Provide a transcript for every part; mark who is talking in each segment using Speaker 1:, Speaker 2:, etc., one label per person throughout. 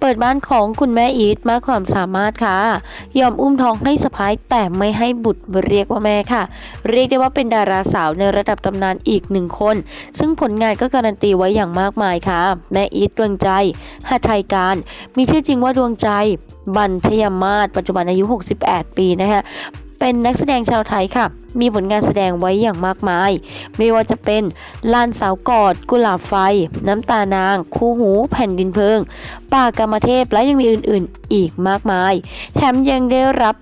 Speaker 1: เปิดบ้านของคุณแม่อีทมากความสามารถค่ะ ยอมอุ้มท้องให้สะพ้ายแต่ไม่ให้บุตรเรียกว่าแม่ค่ะ เรียกได้ว่าเป็นดาราสาวในระดับตำนานอีกหนึ่งคน ซึ่งผลงานก็การันตีไว้อย่างมากมายค่ะ แม่อีทดวงใจหัตถยการ มีชื่อจริงว่าดวงใจ บันทยมาศปัจจุบันอายุ 68 ปีนะคะ เป็นนักแสดงชาวไทยค่ะ มีผลงานแสดงไว้อย่างมากมาย ไม่ว่าจะเป็นลานสาวกอด กุหลาบไฟ น้ำตานาง คู่หู แผ่นดินเพิง ป่ากรรมเทพและยังมีอื่นๆ อีกมากมาย แถมยังได้รับ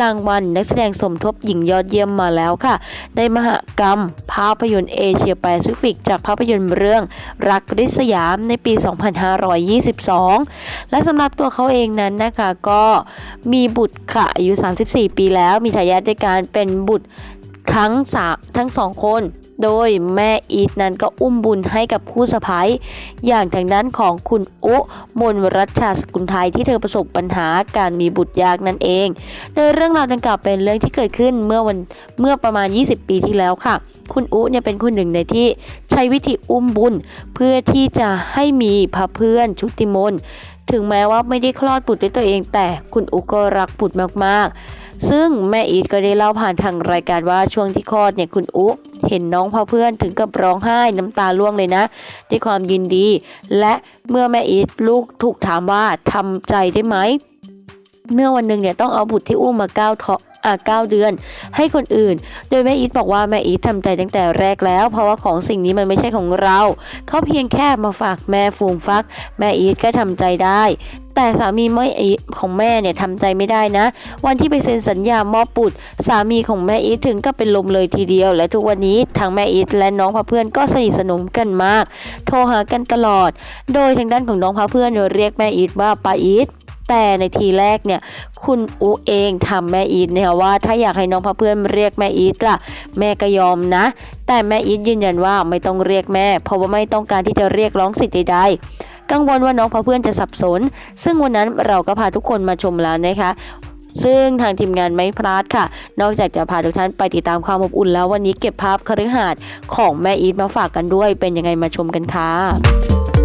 Speaker 1: รางวัลนักแสดงสมทบหญิงยอดเยี่ยมมาแล้วค่ะ ในมหกรรม ภาพยนตร์เอเชียแปซิฟิก จากภาพยนตร์เรื่องรักริษยามในปี 2522 และสำหรับตัวเขาเองนั้นนะคะก็มีบุตรค่ะอายุ 34 ปีแล้วมีทายาทในการเป็นบุตรทั้งสทั้งสองคน โดยแม่อีทนั้นก็อุ้มบุญให้กับคู่สะพ้ยอย่างทางด้านของคุณอุมนรัชชาสกุลไทยที่เธอประสบปัญหาการมีบุตรยากนั่นเอง โดยเรื่องราวดังกล่าวเป็นเรื่องที่เกิดขึ้นเมื่อวันเมื่อประมาณ 20 ปีที่แล้วค่ะ คุณอุเนี่ยเป็นคนหนึ่งในที่ใช้วิธีอุ้มบุญ เพื่อที่จะให้มีพระเพื่อนชุติมนต์ถึงแม้ว่าไม่ได้คลอดบุตรด้วยตัวเอง แต่คุณอุก็รักบุตรมากๆ ซึ่งแม่อีทก็ได้เล่าผ่านทางรายการว่าช่วงที่คลอดเนี่ยคุณอุ๊เห็นน้องพาเพื่อนถึงกับร้องไห้น้ำตาล่วงเลยนะด้วยความยินดี และเมื่อแม่อีทลูกถูกถามว่าทำใจได้ไหมเมื่อวันหนึ่งเนี่ยต้องเอาบุตรที่อุ้มมาก้าท้องอ่า เก้าเดือน ให้คนอื่น โดยแม่อีทบอกว่าแม่อีททำใจตั้งแต่แรกแล้ว เพราะว่าของสิ่งนี้มันไม่ใช่ของเรา เขาเพียงแค่มาฝากแม่ฟูมฟัก แม่อีทก็ทำใจได้ แต่สามีไม่อีทของแม่เนี่ยทำใจไม่ได้นะ วันที่ไปเซ็นสัญญามอบบุตร สามีของแม่อีทถึงกับเป็นลมเลยทีเดียว และทุกวันนี้ทางแม่อีทและน้องพาเพื่อนก็สนิทสนมกันมาก โทรหากันตลอด โดยทางด้านของน้องพาเพื่อนเนี่ยเรียกแม่อีทว่าป้าอีท แต่ในทีแรกเนี่ยคุณอูเองทำแม่อีทเนี่ยว่าถ้าอยากให้น้องพเพื่อนเรียกแม่อีทล่ะ แม่ก็ยอมนะ แต่แม่อีทยืนยันว่าไม่ต้องเรียกแม่ เพราะว่าไม่ต้องการที่จะเรียกร้องสิทธิ์ใดๆกังวลว่าน้องพเพื่อนจะสับสน ซึ่งวันนั้นเราก็พาทุกคนมาชมแล้วนะคะซึ่งทางทีมงานไม่พลาดค่ะ นอกจากจะพาทุกท่านไปติดตามความอบอุ่นแล้ววันนี้เก็บภาพคฤหาสน์ของแม่อีทมาฝากกันด้วย เป็นยังไงมาชมกันค่ะ